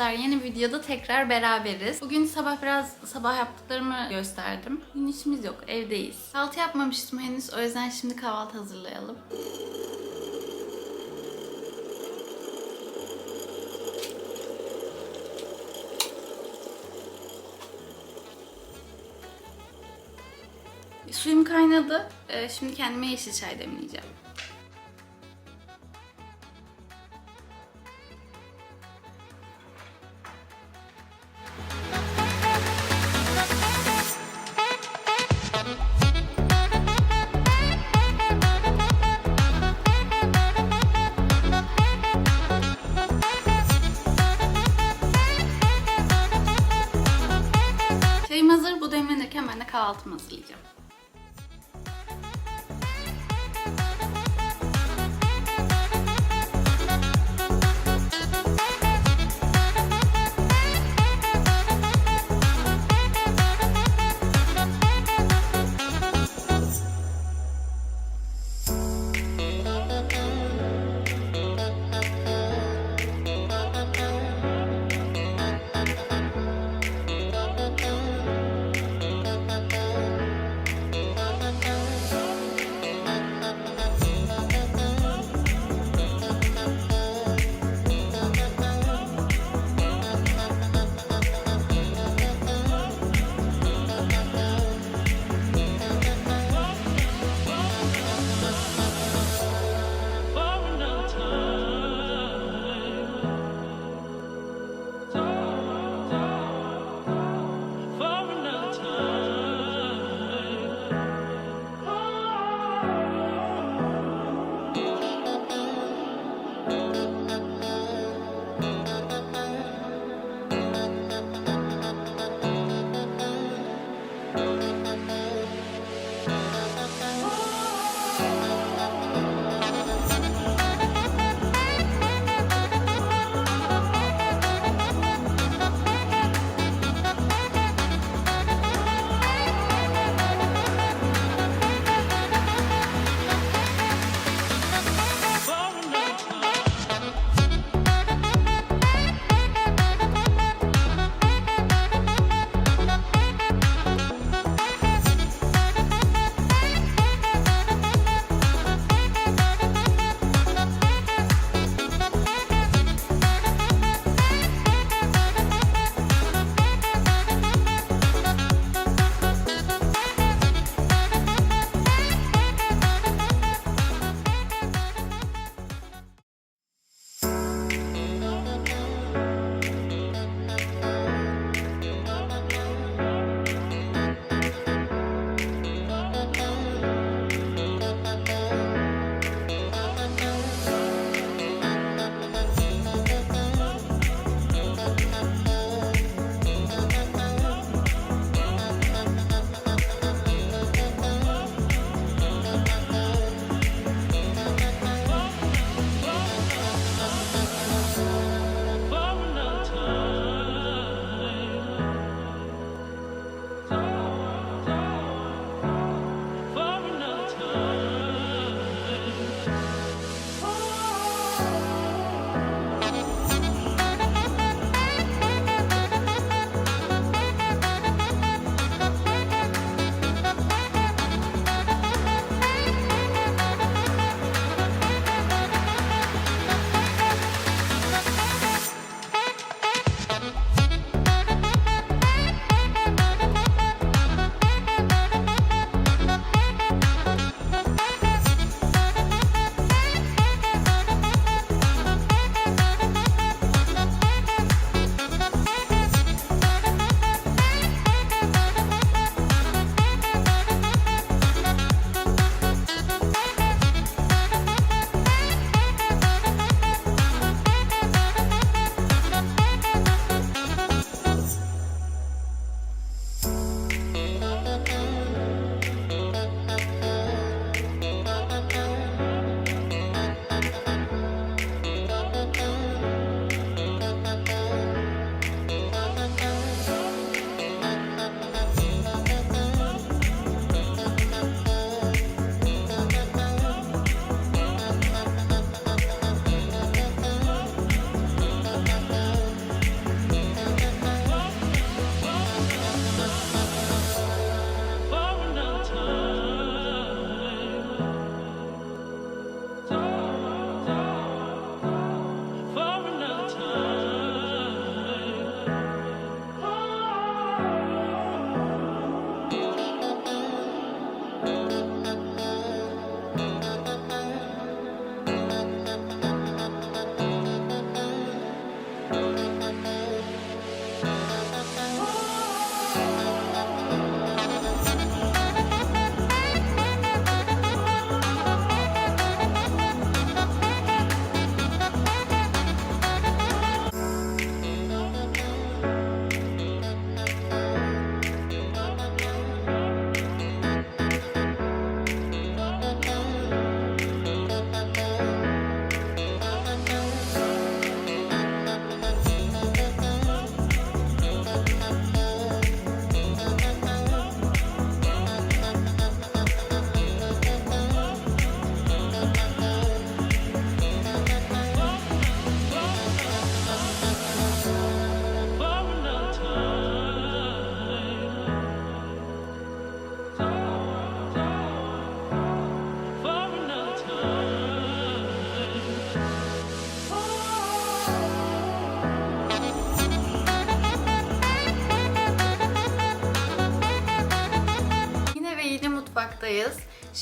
arkadaşlar. Yeni videoda tekrar beraberiz. Bugün sabah biraz sabah yaptıklarımı gösterdim. Bugün işimiz yok, evdeyiz. Kahvaltı yapmamıştım henüz. O yüzden şimdi kahvaltı hazırlayalım. Suyum kaynadı. Ee, Şimdi kendime yeşil çay demleyeceğim. Kahvaltımı hazırlayacağım.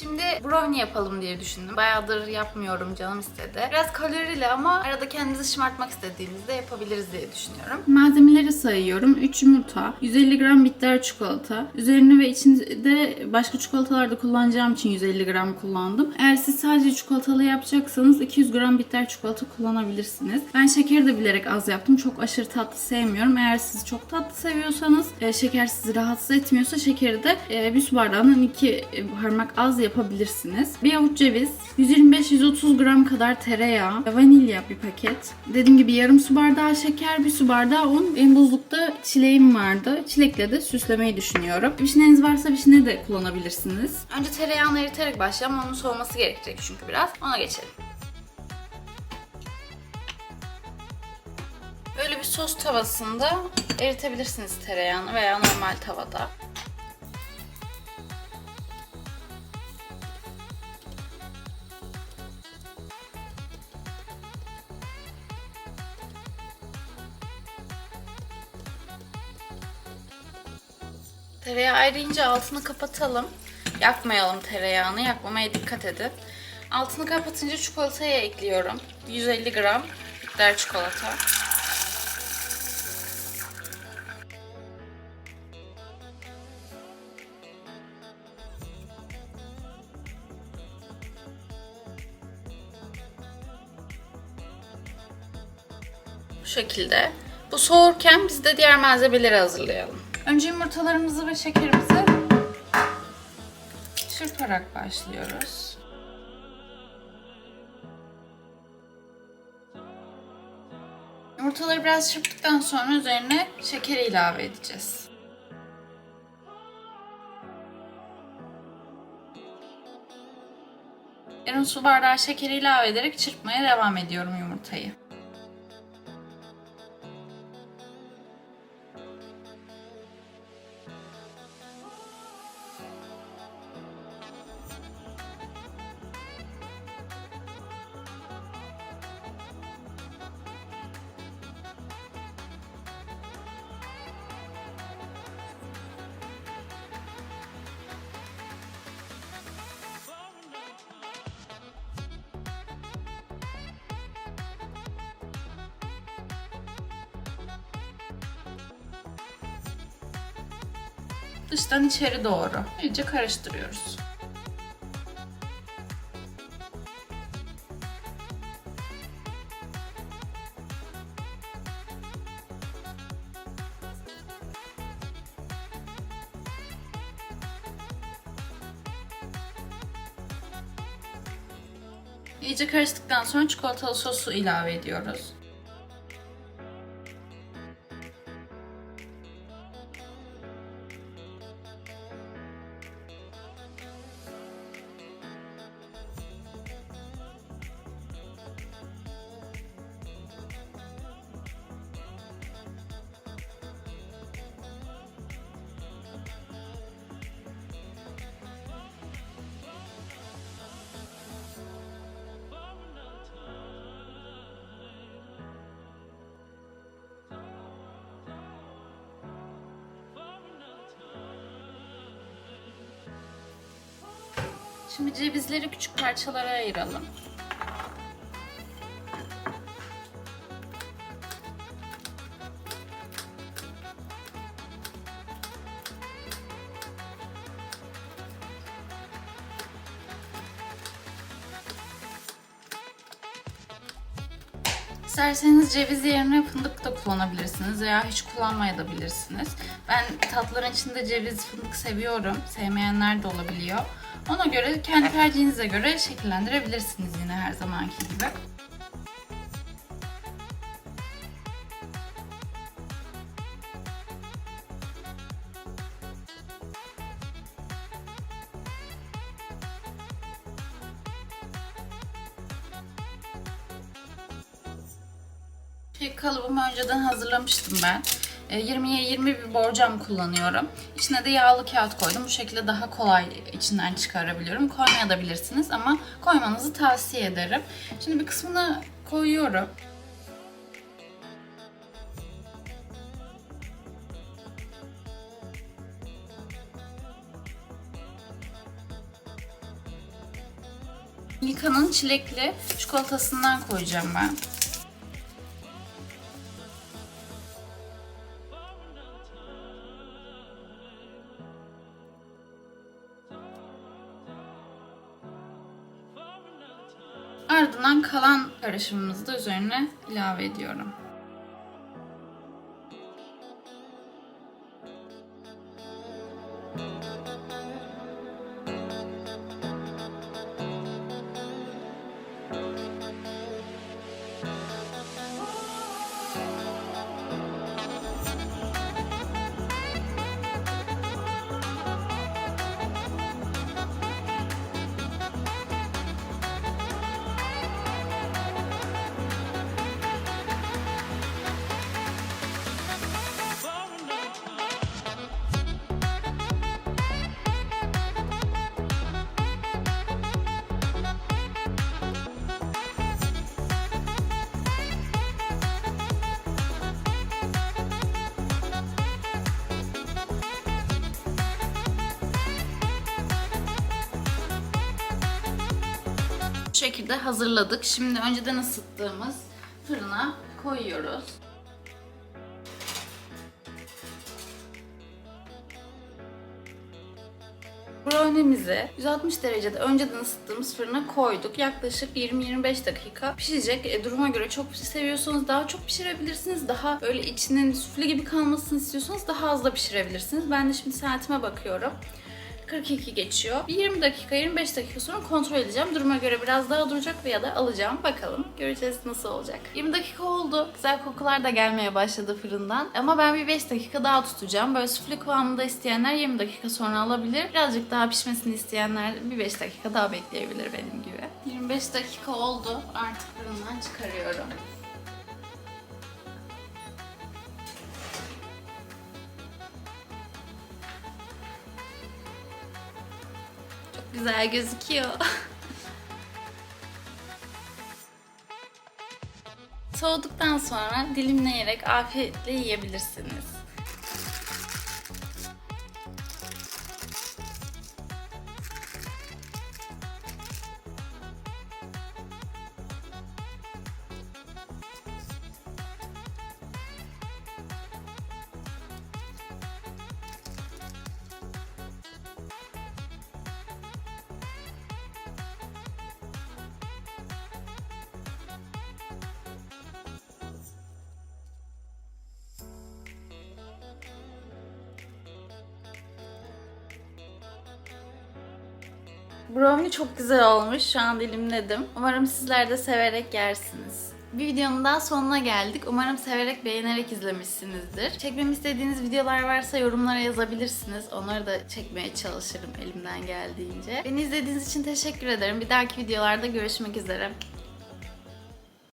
Şimdi brownie yapalım diye düşündüm. Bayağıdır yapmıyorum canım istedi. Biraz kalorili ama arada kendimizi şımartmak istediğimizde yapabiliriz diye düşünüyorum. Malzemeleri sayıyorum. 3 yumurta, 150 gram bitter çikolata. Üzerine ve içinde başka çikolatalar da kullanacağım için 150 gram kullandım. Eğer siz sadece çikolatalı yapacaksanız 200 gram bitter çikolata kullanabilirsiniz. Ben şekeri de bilerek az yaptım. Çok aşırı tatlı sevmiyorum. Eğer siz çok tatlı seviyorsanız, e, şeker sizi rahatsız etmiyorsa şekeri de e, bir su bardağından 2 parmak az yapabilirsiniz. Bir avuç ceviz, 125-130 gram kadar tereyağı, vanilya bir paket. Dediğim gibi yarım su bardağı şeker, bir su bardağı un. Benim buzlukta çileğim vardı. Çilekle de süslemeyi düşünüyorum. Vişneniz varsa vişne de kullanabilirsiniz. Önce tereyağını eriterek başlayalım. Onun soğuması gerekecek çünkü biraz. Ona geçelim. Böyle bir sos tavasında eritebilirsiniz tereyağını veya normal tavada. Tereyağı ayrıyınca altını kapatalım. Yakmayalım tereyağını. Yakmamaya dikkat edin. Altını kapatınca çikolatayı ekliyorum. 150 gram bitter çikolata. Bu şekilde. Bu soğurken biz de diğer malzemeleri hazırlayalım. Önce yumurtalarımızı ve şekerimizi çırparak başlıyoruz. Yumurtaları biraz çırptıktan sonra üzerine şekeri ilave edeceğiz. Yarım su bardağı şekeri ilave ederek çırpmaya devam ediyorum yumurtayı. Dıştan içeri doğru iyice karıştırıyoruz. İyice karıştıktan sonra çikolatalı sosu ilave ediyoruz. Şimdi cevizleri küçük parçalara ayıralım. İsterseniz ceviz yerine fındık da kullanabilirsiniz veya hiç kullanmayabilirsiniz. Ben tatlıların içinde ceviz, fındık seviyorum. Sevmeyenler de olabiliyor. Ona göre kendi tercihinize göre şekillendirebilirsiniz yine her zamanki gibi. Şey, kalıbımı önceden hazırlamıştım ben. 20'ye 20 bir borcam kullanıyorum. İçine de yağlı kağıt koydum. Bu şekilde daha kolay içinden çıkarabiliyorum. Koymayabilirsiniz ama koymanızı tavsiye ederim. Şimdi bir kısmını koyuyorum. Milka'nın çilekli çikolatasından koyacağım ben. Karışımımızı da üzerine ilave ediyorum. Bu şekilde hazırladık. Şimdi önceden ısıttığımız fırına koyuyoruz. Brownie'mizi 160 derecede önceden ısıttığımız fırına koyduk. Yaklaşık 20-25 dakika pişecek. E, duruma göre çok seviyorsanız daha çok pişirebilirsiniz. Daha böyle içinin sufle gibi kalmasını istiyorsanız daha az da pişirebilirsiniz. Ben de şimdi saatime bakıyorum. 42 geçiyor. Bir 20 dakika, 25 dakika sonra kontrol edeceğim. Duruma göre biraz daha duracak veya da alacağım. Bakalım. Göreceğiz nasıl olacak. 20 dakika oldu. Güzel kokular da gelmeye başladı fırından. Ama ben bir 5 dakika daha tutacağım. Böyle sufle kıvamında isteyenler 20 dakika sonra alabilir. Birazcık daha pişmesini isteyenler bir 5 dakika daha bekleyebilir benim gibi. 25 dakika oldu. Artık fırından çıkarıyorum. Güzel gözüküyor. Soğuduktan sonra dilimleyerek afiyetle yiyebilirsiniz. Brownie çok güzel olmuş. Şu an dilimledim. Umarım sizler de severek yersiniz. Bir videonun daha sonuna geldik. Umarım severek, beğenerek izlemişsinizdir. Çekmemi istediğiniz videolar varsa yorumlara yazabilirsiniz. Onları da çekmeye çalışırım elimden geldiğince. Beni izlediğiniz için teşekkür ederim. Bir dahaki videolarda görüşmek üzere.